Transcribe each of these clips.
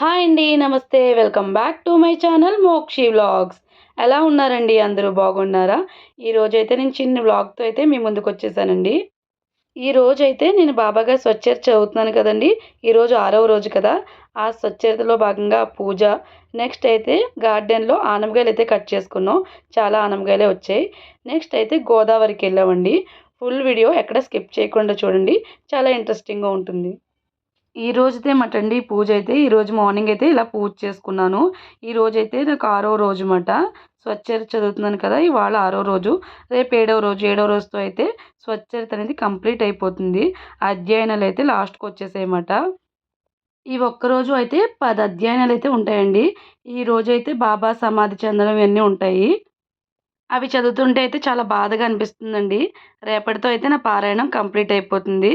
Hi అండి నమస్తే. Welcome back to my channel Mokshi vlogs. ఎలా ఉన్నారండి? అందరూ బాగున్నారా? ఈ రోజైతే నేను చిన్న వ్లాగ్తో అయితే మీ ముందుకు వచ్చేసానండి. ఈ రోజైతే అయితే నేను బాబాగారి స్వచ్ఛత చదువుతున్నాను కదండి. ఈరోజు ఆరవ రోజు కదా. ఆ స్వచ్ఛతలో భాగంగా పూజ నెక్స్ట్ అయితే గార్డెన్లో ఆనమకాయలు అయితే కట్ చేసుకున్నాం. చాలా ఆనమకాయలే వచ్చాయి. నెక్స్ట్ అయితే గోదావరికి వెళ్ళామండి. ఫుల్ వీడియో ఎక్కడ స్కిప్ చేయకుండా చూడండి. చాలా ఇంట్రెస్టింగ్గా ఉంటుంది. ఈ రోజైతే మటండి పూజ అయితే ఈరోజు మార్నింగ్ అయితే ఇలా పూజ చేసుకున్నాను. ఈ రోజైతే నాకు ఆరో రోజు మాట స్వచ్ఛత చదువుతున్నాను కదా ఇవాళ ఆరో రోజు. రేపు ఏడవ రోజు ఏడవ రోజుతో అయితే స్వచ్ఛరిత అనేది కంప్లీట్ అయిపోతుంది. అధ్యయనాలు అయితే లాస్ట్కి వచ్చేసాయన్నమాట ఈ ఒక్కరోజు అయితే పది అధ్యయనాలు అయితే ఉంటాయండి. ఈ రోజు అయితే బాబా సమాధి చెందడం ఇవన్నీ ఉంటాయి. అవి చదువుతుంటే అయితే చాలా బాధగా అనిపిస్తుందండి. రేపటితో అయితే నా పారాయణం కంప్లీట్ అయిపోతుంది.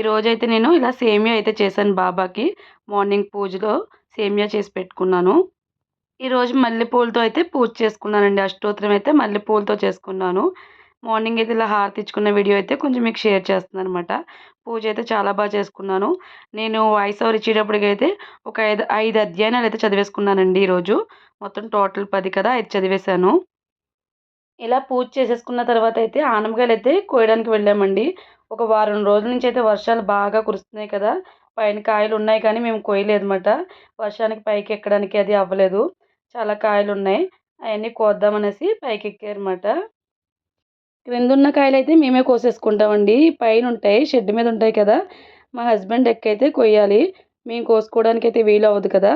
ఈరోజైతే నేను ఇలా సేమియా అయితే చేశాను బాబాకి. మార్నింగ్ పూజలో సేమియా చేసి పెట్టుకున్నాను. ఈరోజు మల్లెపూలతో అయితే పూజ చేసుకున్నానండి. అష్టోత్తరం అయితే మల్లెపూలతో చేసుకున్నాను. మార్నింగ్ అయితే ఇలా హారతి ఇచ్చుకున్న వీడియో అయితే కొంచెం మీకు షేర్ చేస్తున్నాను అనమాట పూజ అయితే చాలా బాగా చేసుకున్నాను. నేను వాయిస్ ఓవర్ ఇచ్చేటప్పటికైతే ఒక ఐదు ఐదు అధ్యాయనాలు అయితే చదివేసుకున్నానండి ఈరోజు మొత్తం టోటల్ పది కదా ఐదు చదివేశాను. ఇలా పూజ చేసేసుకున్న తర్వాత అయితే ఆనమకాయలు అయితే కోయడానికి వెళ్ళామండి. ఒక వారం రోజుల నుంచి అయితే వర్షాలు బాగా కురుస్తున్నాయి కదా పైన కాయలు ఉన్నాయి కానీ మేము కోయలేదన్నమాట. వర్షానికి పైకి ఎక్కడానికి అది అవ్వలేదు. చాలా కాయలు ఉన్నాయి. అవన్నీ కోద్దామనేసి పైకి ఎక్కారన్నమాట. క్రిందున్న కాయలు అయితే మేమే కోసేసుకుంటామండి. పైన ఉంటాయి షెడ్ మీద ఉంటాయి కదా. మా హస్బెండ్ ఎక్కైతే కొయ్యాలి. మేము కోసుకోవడానికి అయితే వీలు అవ్వదు కదా.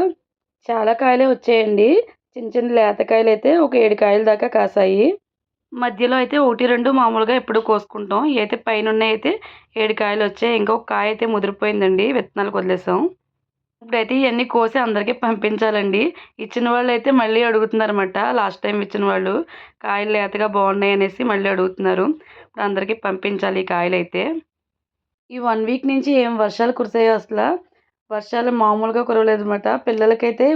చాలా కాయలే వచ్చాయండి. చిన్న చిన్న లేతకాయలు అయితే ఒక ఏడు కాయల దాకా కాసాయి. మధ్యలో అయితే ఒకటి రెండు మామూలుగా ఎప్పుడు కోసుకుంటాం. అయితే పైన అయితే ఏడు కాయలు వచ్చాయి. ఇంకొక కాయ అయితే ముదిరిపోయిందండి. విత్తనాలు వదిలేసాం ఇప్పుడైతే ఇవన్నీ కోసి అందరికీ పంపించాలండి. ఇచ్చిన వాళ్ళు అయితే మళ్ళీ అడుగుతున్నారన్నమాట. లాస్ట్ టైం ఇచ్చిన వాళ్ళు కాయలు లేతగా బాగున్నాయి అనేసి మళ్ళీ అడుగుతున్నారు. ఇప్పుడు అందరికీ పంపించాలి ఈ కాయలు అయితే. ఈ వన్ వీక్ నుంచి ఏం వర్షాలు కురిసాయో అసలు. వర్షాలు మామూలుగా కురవలేదు అనమాట పిల్లలకైతే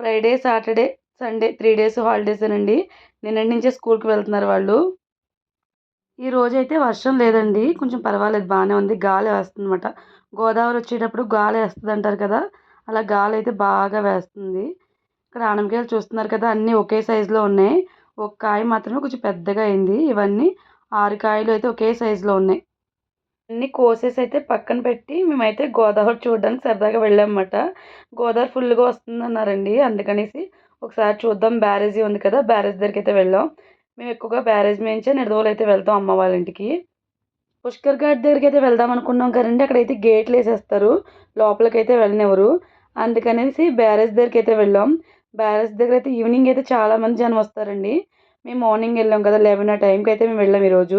Friday Saturday Sunday three days హాలిడేసేనండి. నిన్నటి నుంచే స్కూల్కి వెళ్తున్నారు వాళ్ళు? ఈ రోజు అయితే వర్షం లేదండి. కొంచెం పర్వాలేదు బాగానే ఉంది. గాలి వేస్తుందన్నమాట. గోదావరి వచ్చేటప్పుడు గాలి వేస్తుంది అంటారు కదా అలా గాలి అయితే బాగా వేస్తుంది. ఇక్కడ ఆనమకాయలు చూస్తున్నారు కదా అన్నీ ఒకే సైజులో ఉన్నాయి. ఒక కాయ మాత్రమే కొంచెం పెద్దగా అయింది. ఇవన్నీ ఆరు కాయలు అయితే ఒకే సైజులో ఉన్నాయి. అన్నీ కోసేసి అయితే పక్కన పెట్టి మేమైతే గోదావరి చూడడానికి సరదాగా వెళ్ళామన్నమాట. గోదావరి ఫుల్గా వస్తుంది అన్నారండి అందుకనేసి ఒకసారి చూద్దాం. బ్యారేజీ ఉంది కదా బ్యారేజ్ దగ్గరికి అయితే వెళ్ళాం. మేము ఎక్కువగా బ్యారేజ్ మేంచే నిడదవోలు అయితే వెళ్తాం అమ్మ వాళ్ళ ఇంటికి. పుష్కర్ ఘాట్ దగ్గరికి అయితే వెళ్దాం అనుకున్నాం కదండి. అక్కడైతే గేట్లు వేసేస్తారు. లోపలికి అయితే వెళ్ళనివ్వరు. అందుకనేసి బ్యారేజ్ దగ్గరికి అయితే వెళ్ళాం. బ్యారేజ్ దగ్గర అయితే ఈవినింగ్ అయితే చాలామంది జనం వస్తారండి. మేము మార్నింగ్ వెళ్ళాం కదా లెవెన్ ఆ టైంకి అయితే మేము వెళ్ళాం ఈరోజు.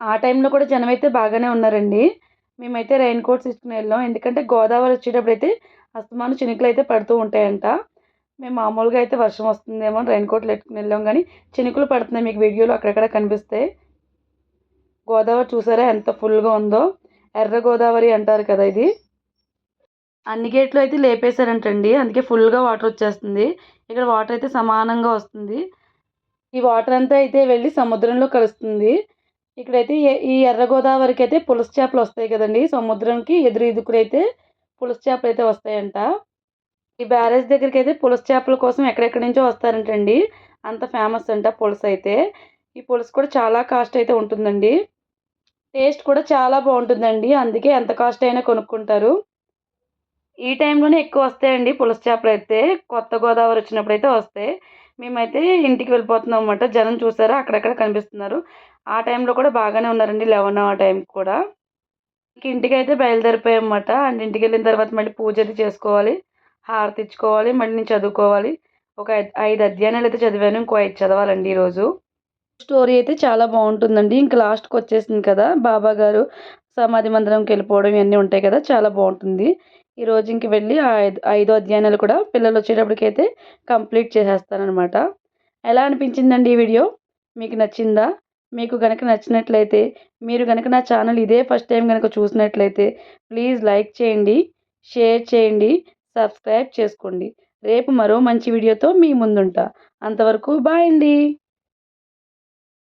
ఆ టైంలో కూడా జనం అయితే బాగానే ఉన్నారండి. మేమైతే రెయిన్ కోట్స్ తీసుకుని వెళ్ళాం. ఎందుకంటే గోదావరి వచ్చేటప్పుడు అయితే అస్తమాను చినుకులు అయితే పడుతూ ఉంటాయంట. మేము మామూలుగా అయితే వర్షం వస్తుందేమో రెయిన్ కోట్లు పెట్టుకుని వెళ్ళాం కానీ చినుకులు పడుతున్నాయి మీకు వీడియోలో అక్కడక్కడ కనిపిస్తాయి గోదావరి చూసారా ఎంత ఫుల్గా ఉందో? ఎర్ర గోదావరి అంటారు కదా ఇది. అన్ని గేట్లు అయితే లేపేశారంటండి. అందుకే ఫుల్గా వాటర్ వచ్చేస్తుంది. ఇక్కడ వాటర్ అయితే సమానంగా వస్తుంది. ఈ వాటర్ అంతా అయితే వెళ్ళి సముద్రంలో కలుస్తుంది. ఇక్కడైతే ఈ ఎర్ర గోదావరికి అయితే పులస చేపలు వస్తాయి కదండి. సముద్రంకి ఎదురు ఇదుకుడైతే పులస చేపలు అయితే వస్తాయంట. ఈ బ్యారేజ్ దగ్గరికి అయితే పులస చేపల కోసం ఎక్కడెక్కడి నుంచో వస్తారంటండి. అంత ఫేమస్ అంట పులస అయితే. ఈ పులుసు కూడా చాలా కాస్ట్ అయితే ఉంటుందండి. టేస్ట్ కూడా చాలా బాగుంటుందండి. అందుకే ఎంత కాస్ట్ అయినా కొనుక్కుంటారు. ఈ టైంలోనే ఎక్కువ వస్తాయండి పులస చేపలు అయితే. కొత్త గోదావరి వచ్చినప్పుడు అయితే వస్తాయి. మేమైతే ఇంటికి వెళ్ళిపోతున్నాం అనమాట జనం చూసారా? అక్కడక్కడ కనిపిస్తున్నారు. ఆ టైంలో కూడా బాగానే ఉన్నారండి లెవెన్ ఆ టైంకి కూడా. ఇంటికి అయితే బయలుదేరిపోయాం అన్నమాట. అండ్ ఇంటికి వెళ్ళిన తర్వాత మళ్ళీ పూజ అది చేసుకోవాలి. హారతి ఇచ్చుకోవాలి మళ్ళీ నేను చదువుకోవాలి. ఒక ఐదు అధ్యాయాలు అయితే చదివాను ఇంకో ఐదు చదవాలండి ఈరోజు. స్టోరీ అయితే చాలా బాగుంటుందండి. ఇంకా లాస్ట్కి వచ్చేసింది కదా బాబా గారు సమాధి మందిరంకి వెళ్ళిపోవడం ఇవన్నీ ఉంటాయి కదా చాలా బాగుంటుంది. ఈరోజు ఇంక వెళ్ళి ఐదు ఐదో అధ్యాయాలు కూడా పిల్లలు వచ్చేటప్పటికైతే కంప్లీట్ చేసేస్తానమాట ఎలా అనిపించిందండి ఈ వీడియో? మీకు నచ్చిందా? మీకు కనుక నచ్చినట్లయితే మీరు కనుక నా ఛానల్ ఇదే ఫస్ట్ టైం కనుక చూసినట్లయితే ప్లీజ్ లైక్ చేయండి షేర్ చేయండి. సబ్స్క్రైబ్ చేసుకోండి. రేపు మరో మంచి వీడియోతో మీ ముందుంటా. అంతవరకు బాయ్ అండి.